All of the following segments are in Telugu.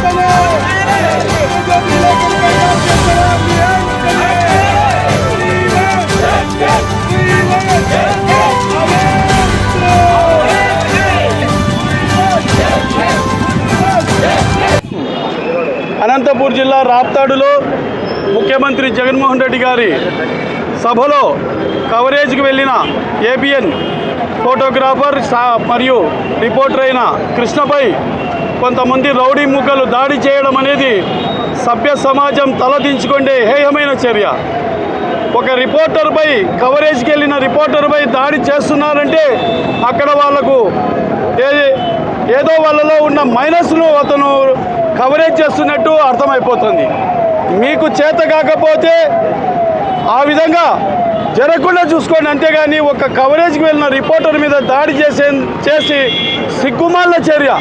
Come on! అనంతపూర్ జిల్లా రాప్తాడులో ముఖ్యమంత్రి జగన్మోహన్ రెడ్డి గారి సభలో కవరేజ్కి వెళ్ళిన ఏబిఎన్ ఫోటోగ్రాఫర్ మరియు రిపోర్టర్ అయిన కృష్ణపై కొంతమంది రౌడీ ముక్కలు దాడి చేయడం అనేది సభ్య సమాజం తలదించుకుండే హేయమైన చర్య. ఒక రిపోర్టర్పై కవరేజ్కి వెళ్ళిన రిపోర్టర్పై దాడి చేస్తున్నారంటే అక్కడ వాళ్ళకు ఏ ఏదో వాళ్ళలో ఉన్న మైనస్ను అతను కవరేజ్ చేస్తున్నట్టు అర్థమైపోతుంది. మీకు చేత కాకపోతే ఆ విధంగా జరగకుండా చూసుకోండి. అంతేగాని ఒక కవరేజ్కి వెళ్ళిన రిపోర్టర్ మీద దాడి చేసే చేసి సిగ్గుమాల చర్య.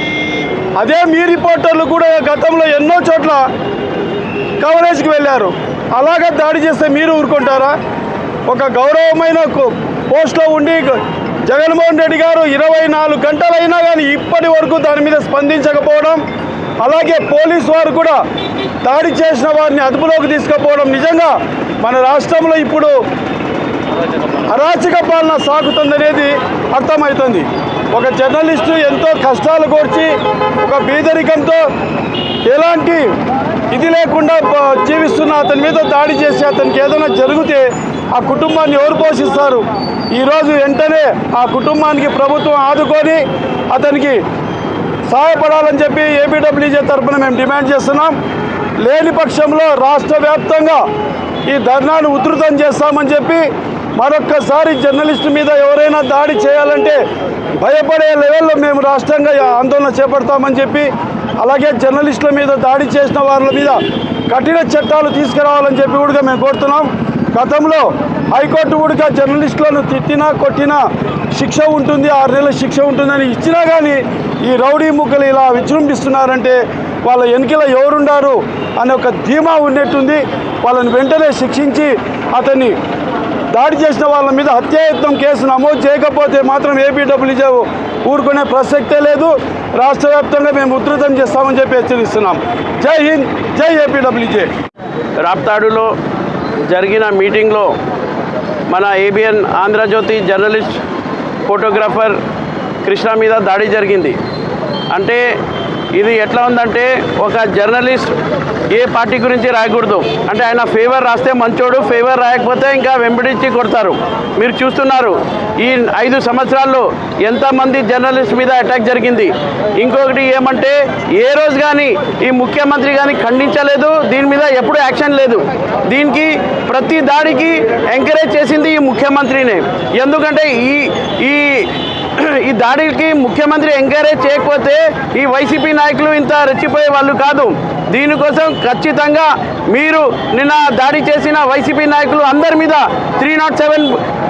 అదే మీ రిపోర్టర్లు కూడా గతంలో ఎన్నో చోట్ల కవరేజ్కి వెళ్ళారు. అలాగే దాడి చేస్తే మీరు ఊరుకుంటారా? ఒక గౌరవమైన పోస్ట్లో ఉండి జగన్మోహన్ రెడ్డి గారు ఇరవై నాలుగు గంటలైనా కానీ ఇప్పటి వరకు దాని మీద స్పందించకపోవడం అలాగే పోలీస్ వారు కూడా దాడి చేసిన వారిని అదుపులోకి తీసుకుపోవడం నిజంగా మన రాష్ట్రంలో ఇప్పుడు అరాచక పాలన సాగుతుందనేది అర్థమవుతుంది. ఒక జర్నలిస్టు ఎంతో కష్టాలు కోర్చి ఒక బీదరికంతో ఎలాంటి ఇది లేకుండా జీవిస్తున్న అతని మీద దాడి చేసి అతనికి ఏదైనా జరిగితే ఆ కుటుంబాన్ని ఎవరు పోషిస్తారు? ఈరోజు వెంటనే ఆ కుటుంబానికి ప్రభుత్వం ఆదుకొని అతనికి సహాయపడాలని చెప్పి ఏపీడబ్ల్యూజే తరఫున మేము డిమాండ్ చేస్తున్నాం. లేని పక్షంలో రాష్ట్ర వ్యాప్తంగా ఈ ధర్నాను ఉధృతం చేస్తామని చెప్పి మరొక్కసారి జర్నలిస్టు మీద ఎవరైనా దాడి చేయాలంటే భయపడే లెవెల్లో మేము రాష్ట్రంగా ఆందోళన చేపడతామని చెప్పి అలాగే జర్నలిస్టుల మీద దాడి చేసిన వాళ్ళ మీద కఠిన చట్టాలు తీసుకురావాలని చెప్పి కూడా మేము కోరుతున్నాం. గతంలో హైకోర్టు కూడా జర్నలిస్టులను తిట్టినా కొట్టినా శిక్ష ఉంటుంది ఆరు నెలల శిక్ష ఉంటుందని ఇచ్చినా కానీ ఈ రౌడీ ముక్కలు ఇలా విజృంభిస్తున్నారంటే వాళ్ళ వెనుకల ఎవరుండారు అనే ఒక ధీమా ఉన్నట్టుంది. వాళ్ళని వెంటనే శిక్షించి అతన్ని దాడి చేసిన వాళ్ళ మీద హత్యాయత్నం కేసు నమోదు చేయకపోతే మాత్రం ఏపీడబ్ల్యూజే ఊరుకునే ప్రసక్తే లేదు. రాష్ట్ర వ్యాప్తంగా మేము ఉధృతం చేస్తామని చెప్పి హెచ్చరిస్తున్నాం. జై హింద్ జై ఏపీడబ్ల్యూజే రాప్తాడులో జరిగిన మీటింగ్లో మన ABN Andhra Jyothi journalist photographer Krishna మీద దాడి జరిగింది. అంటే ఇది ఎట్లా ఉందంటే ఒక జర్నలిస్ట్ ఏ పార్టీ గురించి రాయకూడదు. అంటే ఆయన ఫేవర్ రాస్తే మంచోడు ఫేవర్ రాయకపోతే ఇంకా వెంబడించి కొడతారు. మీరు చూస్తున్నారు ఈ ఐదు సంవత్సరాల్లో ఎంతమంది జర్నలిస్ట్ మీద అటాక్ జరిగింది. ఇంకొకటి ఏమంటే ఏ రోజు కానీ ఈ ముఖ్యమంత్రి కానీ ఖండించలేదు దీని మీద ఎప్పుడు యాక్షన్ లేదు. దీనికి ప్రతి దాడికి ఎంకరేజ్ చేసింది ఈ ముఖ్యమంత్రినే. ఎందుకంటే ఈ ఈ ఈ దాడికి ముఖ్యమంత్రి ఎంకరేజ్ చేయకపోతే ఈ వైసీపీ నాయకులు ఇంత రెచ్చిపోయే వాళ్ళు కాదు. దీనికోసం ఖచ్చితంగా మీరు నిన్న దాడి చేసిన వైసీపీ నాయకులు అందరి మీద three not seven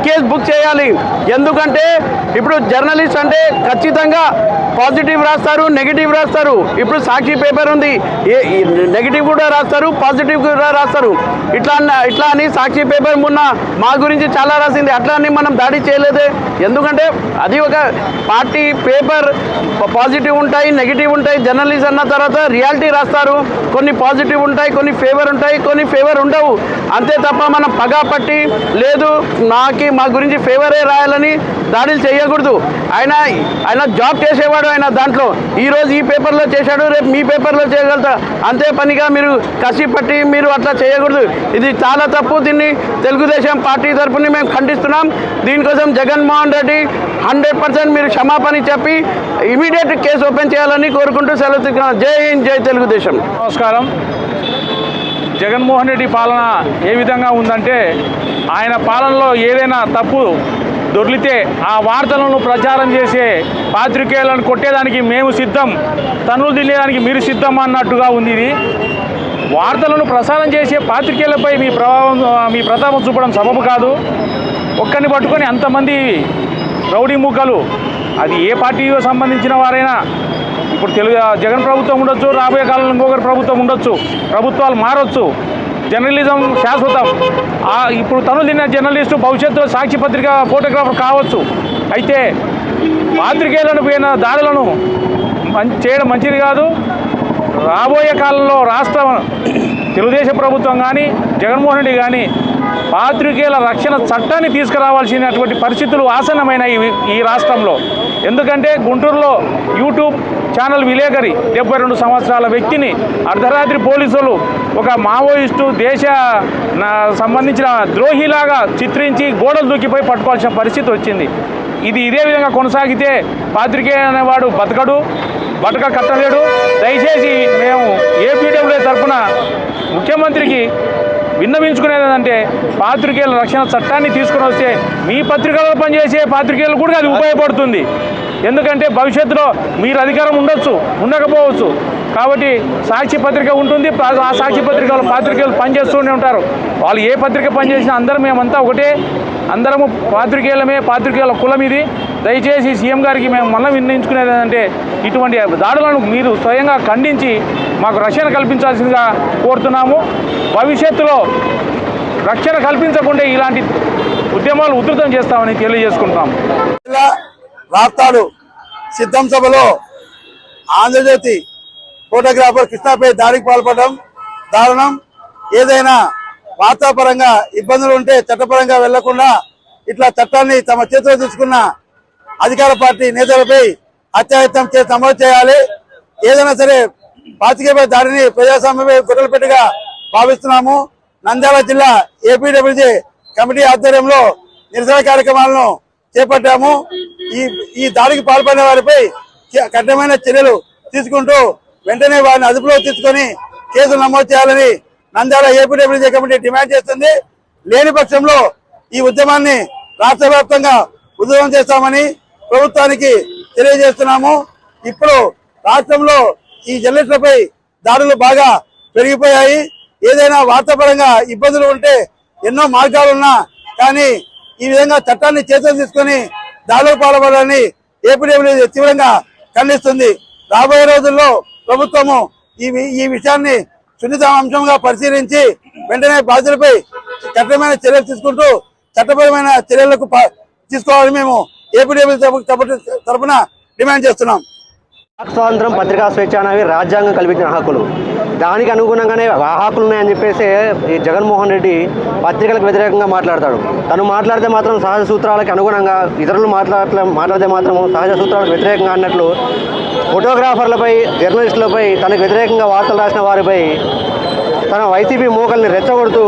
case book చేయాలి. ఎందుకంటే ఇప్పుడు జర్నలిస్ట్ అంటే ఖచ్చితంగా పాజిటివ్ రాస్తారు నెగిటివ్ రాస్తారు. ఇప్పుడు సాక్షి పేపర్ ఉంది. ఏ నెగిటివ్ కూడా రాస్తారు పాజిటివ్ కూడా రాస్తారు. ఇట్లా అన్న- ఇట్లా అని సాక్షి పేపర్ మొన్న మా గురించి చాలా రాసింది. అట్లా అని మనం దాడి చేయలేదే. ఎందుకంటే అది ఒక పార్టీ పేపర్ పాజిటివ్ ఉంటాయి నెగిటివ్ ఉంటాయి. జర్నలిస్ట్ అన్న తర్వాత రియాలిటీ రాస్తారు. కొన్ని పాజిటివ్ ఉంటాయి కొన్ని ఫేవర్ ఉంటాయి కొన్ని ఫేవర్ ఉండవు. అంతే తప్ప మనం పగా పట్టి లేదు నాకి మా గురించి ఫేవరే రాయాలని దాడులు చేయకూడదు. ఆయన ఆయన జాబ్ చేసేవాడు ఆయన దాంట్లో. ఈరోజు ఈ పేపర్లో చేశాడు రేపు మీ పేపర్లో చేయగలుగుతా. అంతే పనిగా మీరు కసి పట్టి మీరు అట్లా చేయకూడదు. ఇది చాలా తప్పు. దీన్ని తెలుగుదేశం పార్టీ తరఫున మేము ఖండిస్తున్నాం. దీనికోసం జగన్మోహన్ రెడ్డి హండ్రెడ్ పర్సెంట్ మీరు క్షమాపణ చెప్పి ఇమీడియట్ కేసు ఓపెన్ చేయాలని కోరుకుంటూ సెలవు జై హింద్ జై తెలుగుదేశం. నమస్కారం. జగన్మోహన్ రెడ్డి పాలన ఏ విధంగా ఉందంటే ఆయన పాలనలో ఏదైనా తప్పు దొర్లితే ఆ వార్తలను ప్రచారం చేసే పాత్రికేయులను కొట్టేదానికి మేము సిద్ధం తనులు తినేదానికి మీరు సిద్ధం అన్నట్టుగా ఉంది ఇది. వార్తలను ప్రసారం చేసే పాత్రికేయులపై మీ ప్రభావం మీ ప్రతాపం చూపడం సబబు కాదు. ఒక్కరిని పట్టుకొని అంతమంది రౌడీ ముక్కలు అది ఏ పార్టీకి సంబంధించిన వారైనా ఇప్పుడు తెలుగు జగన్ ప్రభుత్వం ఉండొచ్చు రాబోయే కాలంలో ఇంకొకరి ప్రభుత్వం ఉండొచ్చు ప్రభుత్వాలు మారొచ్చు జర్నలిజం శాశ్వతం. ఇప్పుడు తను తిన్న జర్నలిస్టు భవిష్యత్తులో సాక్షి పత్రిక ఫోటోగ్రాఫర్ కావచ్చు. అయితే పాత్రికేయులను పోయిన దాడులను చేయడం మంచిది కాదు. రాబోయే కాలంలో రాష్ట్ర తెలుగుదేశం ప్రభుత్వం కానీ జగన్మోహన్ రెడ్డి కానీ పాత్రికేయుల రక్షణ చట్టాన్ని తీసుకురావాల్సినటువంటి పరిస్థితులు ఆసన్నమైన ఈ రాష్ట్రంలో. ఎందుకంటే గుంటూరులో యూట్యూబ్ ఛానల్ విలేకరి డెబ్బై రెండు సంవత్సరాల వ్యక్తిని అర్ధరాత్రి పోలీసులు ఒక మావోయిస్టు దేశ నా- సంబంధించిన ద్రోహిలాగా చిత్రించి గోడలు దూకిపోయి పట్టుకోవాల్సిన పరిస్థితి వచ్చింది. ఇది ఇదే విధంగా కొనసాగితే పాత్రికేయ అనేవాడు బతకడు బతక కట్టలేడు. దయచేసి మేము ఏపీడబ్ల్యూ తరఫున ముఖ్యమంత్రికి విన్నవించుకునేదంటే పాత్రికేయుల రక్షణ చట్టాన్ని తీసుకుని వస్తే మీ పత్రికలలో పనిచేసే పాత్రికేయులు కూడా అది ఉపయోగపడుతుంది. ఎందుకంటే భవిష్యత్తులో మీరు అధికారం ఉండొచ్చు ఉండకపోవచ్చు. కాబట్టి సాక్షి పత్రిక ఉంటుంది ఆ సాక్షి పత్రిక పాత్రికేయులు పనిచేస్తూనే ఉంటారు. వాళ్ళు ఏ పత్రిక పనిచేసినా అందరం మేమంతా ఒకటే అందరము పాత్రికేయులమే పాత్రికేయుల కులం ఇది. దయచేసి సీఎం గారికి మేము మళ్ళీ విన్నవించుకునేది ఏంటంటే ఇటువంటి దాడులను మీరు స్వయంగా ఖండించి మాకు రక్షణ కల్పించాల్సిందిగా కోరుతున్నాము. భవిష్యత్తులో రక్షణ కల్పించకుండా ఇలాంటి ఉద్యమాలు ఉధృతం చేస్తామని తెలియజేసుకుంటున్నాము. రాప్తాడు. సిద్ధం సభలో ఆంధ్రజ్యోతి ఫోటోగ్రాఫర్ కృష్ణాపై దాడికి పాల్పడడం దారుణం. ఏదైనా వార్తాపరంగా ఇబ్బందులు ఉంటే చట్టపరంగా వెళ్ళకుండా ఇట్లా చట్టాన్ని తమ చేతిలో తీసుకున్న అధికార పార్టీ నేతలపై హత్యాయత్నం చేసి నమోదు చేయాలి. ఏదైనా సరే పాతికేపై దాడిని ప్రజాస్వామ్యపై గొడవపెట్టుగా భావిస్తున్నాము. నంద్యాల జిల్లా ఏపీడబ్ల్యూజే కమిటీ ఆధ్వర్యంలో నిరసన కార్యక్రమాలను చేపట్టాము. ఈ ఈ దాడికి పాల్పడిన వారిపై కఠినమైన చర్యలు తీసుకుంటూ వెంటనే వారిని అదుపులో తీసుకొని కేసులు నమోదు చేయాలని నంద్యాల ఏపీడబ్ల్యూజే కమిటీ డిమాండ్ చేస్తుంది. లేని పక్షంలో ఈ ఉద్యమాన్ని రాష్ట్ర వ్యాప్తంగా ఉద్యమం చేస్తామని ప్రభుత్వానికి తెలియజేస్తున్నాము. ఇప్పుడు రాష్ట్రంలో ఈ జర్నలిస్టులపై దాడులు బాగా పెరిగిపోయాయి. ఏదైనా వార్తాపరంగా ఇబ్బందులు ఉంటే ఎన్నో మార్గాలున్నా కానీ ఈ విధంగా చట్టాన్ని చేతులు తీసుకొని దాడులు పాల్పడాలని ఏపీడబ్ల్యూ తీవ్రంగా ఖండిస్తుంది. రాబోయే రోజుల్లో ప్రభుత్వము ఈ ఈ విషయాన్ని సున్నిత అంశంగా పరిశీలించి వెంటనే బాధ్యులపై కఠినమైన చర్యలు తీసుకుంటూ చట్టపరమైన చర్యలకు తీసుకోవాలని మేము ఏపీడబ్ల్యూ తరఫున డిమాండ్ చేస్తున్నాం. స్వాతంత్రం పత్రికా స్వేచ్ఛ అనేవి రాజ్యాంగం కల్పించిన హక్కులు. దానికి అనుగుణంగానే వాహకులు ఉన్నాయని చెప్పేసి ఈ జగన్మోహన్ రెడ్డి పత్రికలకు వ్యతిరేకంగా మాట్లాడతాడు. తను మాట్లాడితే మాత్రం సహజ సూత్రాలకు అనుగుణంగా ఇతరులు మాట్లాడలే మాట్లాడితే మాత్రం సహజ సూత్రాలకు వ్యతిరేకంగా అన్నట్లు ఫోటోగ్రాఫర్లపై జర్నలిస్టులపై తనకు వ్యతిరేకంగా వార్తలు రాసిన వారిపై తన వైసీపీ మూకల్ని రెచ్చగొడుతూ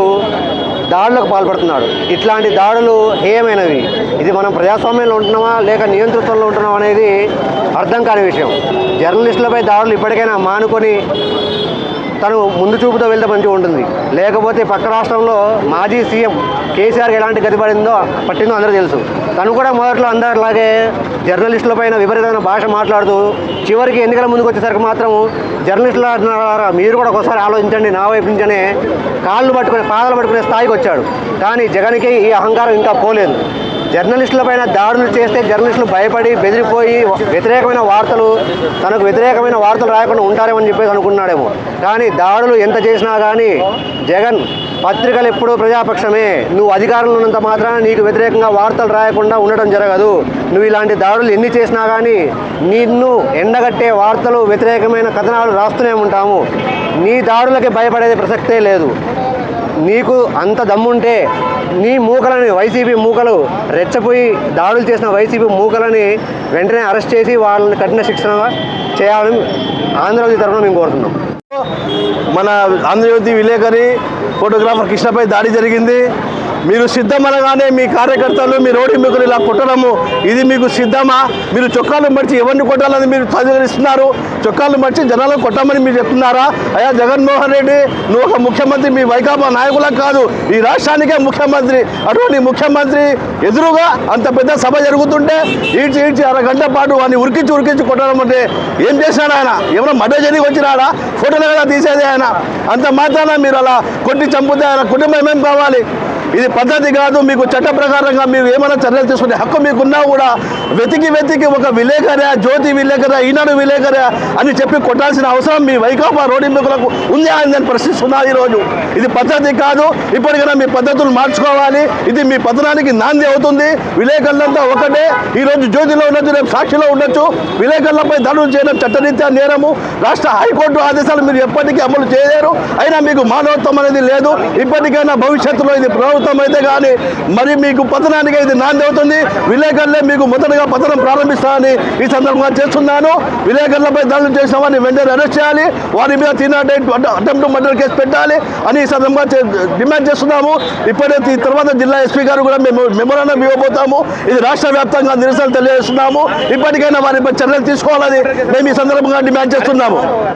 దాడులకు పాల్పడుతున్నాడు. ఇట్లాంటి దాడులు హేయమైనవి. ఇది మనం ప్రజాస్వామ్యంలో ఉంటున్నామా లేక నియంతృత్వంలో ఉంటున్నామా అనేది అర్థం కాని విషయం. జర్నలిస్టులపై దాడులు ఇప్పటికైనా మానుకొని తను ముందు చూపుతో వెళ్తే మంచిగా ఉంటుంది. లేకపోతే పక్క రాష్ట్రంలో మాజీ సీఎం కేసీఆర్ ఎలాంటి గతి పడిందో పట్టిందో అందరూ తెలుసు. తను కూడా మొదట్లో అందరిలాగే జర్నలిస్టుల పైన విపరీతమైన భాష మాట్లాడుతూ చివరికి ఎన్నికల ముందుకు వచ్చేసరికి మాత్రం జర్నలిస్టుల మీరు కూడా ఒకసారి ఆలోచించండి నా వైపు నుంచనే కాళ్ళు పట్టుకునే పాదాలు పట్టుకునే స్థాయికి వచ్చాడు. కానీ జగన్కి ఈ అహంకారం ఇంకా పోలేదు. జర్నలిస్టుల పైన దాడులు చేస్తే జర్నలిస్టులు భయపడి బెదిరిపోయి వ్యతిరేకమైన వార్తలు తనకు వ్యతిరేకమైన వార్తలు రాయకుండా ఉంటారేమని చెప్పేసి అనుకున్నాడేమో. కానీ దాడులు ఎంత చేసినా కానీ జగన్ పత్రికలు ఎప్పుడూ ప్రజాపక్షమే. నువ్వు అధికారంలో ఉన్నంత మాత్రాన నీకు వ్యతిరేకంగా వార్తలు రాయకుండా ఉండడం జరగదు. నువ్వు ఇలాంటి దాడులు ఎన్ని చేసినా కానీ నిన్ను ఎండగట్టే వార్తలు వ్యతిరేకమైన కథనాలు రాస్తూనే ఉంటాము. నీ దాడులకి భయపడేది ప్రసక్తే లేదు. నీకు అంత దమ్ముంటే నీ మూకలని వైసీపీ మూకలు రెచ్చపోయి దాడులు చేసిన వైసీపీ మూకలని వెంటనే అరెస్ట్ చేసి వాళ్ళని కఠిన శిక్షణ చేయాలని ఆంధ్రజ్యోతి తరఫున మేము కోరుతున్నాం. మన ఆంధ్రజ్యోతి విలేకరి ఫోటోగ్రాఫర్ కృష్ణపై దాడి జరిగింది. మీరు సిద్ధమనగానే మీ కార్యకర్తలు మీ రోడ్డు మీకు ఇలా కొట్టడము ఇది మీకు సిద్ధమా? మీరు చొక్కాలు మర్చి ఎవరిని కొట్టాలని మీరు ప్రజలిస్తున్నారు చొక్కాలు మర్చి జనాలను కొట్టమని మీరు చెప్తున్నారా? అయ్యా జగన్మోహన్ రెడ్డి నువ్వు ఒక ముఖ్యమంత్రి మీ వైకాపా నాయకులకు కాదు. ఈ రాష్ట్రానికే ముఖ్యమంత్రి అటువంటి ముఖ్యమంత్రి ఎదురుగా అంత పెద్ద సభ జరుగుతుంటే ఈడ్చి ఈడ్చి అరగంట పాటు వాడిని ఉరికించి ఉరికించి కొట్టడం అంటే ఏం చేశాడు ఆయన? ఏమైనా మడ్డ జరిగి వచ్చినాడా? ఫోటోలు కదా తీసేది ఆయన. అంత మాత్రాన మీరు అలా కొట్టి చంపుతే ఆయన కుటుంబం ఏం కావాలి? ఇది పద్ధతి కాదు మీకు చట్ట ప్రకారంగా మీరు ఏమైనా చర్యలు తీసుకునే హక్కు మీకున్నా కూడా వెతికి వెతికి ఒక విలేకరా జ్యోతి విలేకరా ఈనాడు విలేకరా అని చెప్పి కొట్టాల్సిన అవసరం మీ వైకాపా రోడింపులకు ఉంది అని నేను ప్రశ్నిస్తున్నా ఈరోజు. ఇది పద్ధతి కాదు ఇప్పటికైనా మీ పద్ధతులు మార్చుకోవాలి. ఇది మీ పతనానికి నాంది అవుతుంది. విలేకరులంతా ఒకటే. ఈరోజు జ్యోతిలో ఉండొచ్చు రేపు సాక్షిలో ఉండొచ్చు. విలేకరులపై దాడులు చేయడం చట్టరీత్యా నేరము. రాష్ట్ర హైకోర్టు ఆదేశాలు మీరు ఎప్పటికీ అమలు చేయలేరు. అయినా మీకు మానవత్వం అనేది లేదు. ఇప్పటికైనా భవిష్యత్తులో ఇది ప్రభుత్వం ప్రభుత్వం అయితే కానీ మరి మీకు పతనానికి ఇది నాంది అవుతుంది. విలేకరులే మీకు మొదటగా పతనం ప్రారంభిస్తామని ఈ సందర్భంగా చేస్తున్నాను. విలేకరులపై దాడులు చేసిన వారిని వెంటనే అరెస్ట్ చేయాలి. వారి మీద three not eight attempt murder case పెట్టాలి అని ఈ సందర్భంగా డిమాండ్ చేస్తున్నాము. ఇప్పుడే తర్వాత జిల్లా ఎస్పీ గారు కూడా మేము మెమోరాండం ఇవ్వబోతాము. ఇది రాష్ట్ర వ్యాప్తంగా నిరసన తెలియజేస్తున్నాము. ఇప్పటికైనా వారిపై చర్యలు తీసుకోవాలని మేము ఈ సందర్భంగా డిమాండ్ చేస్తున్నాము.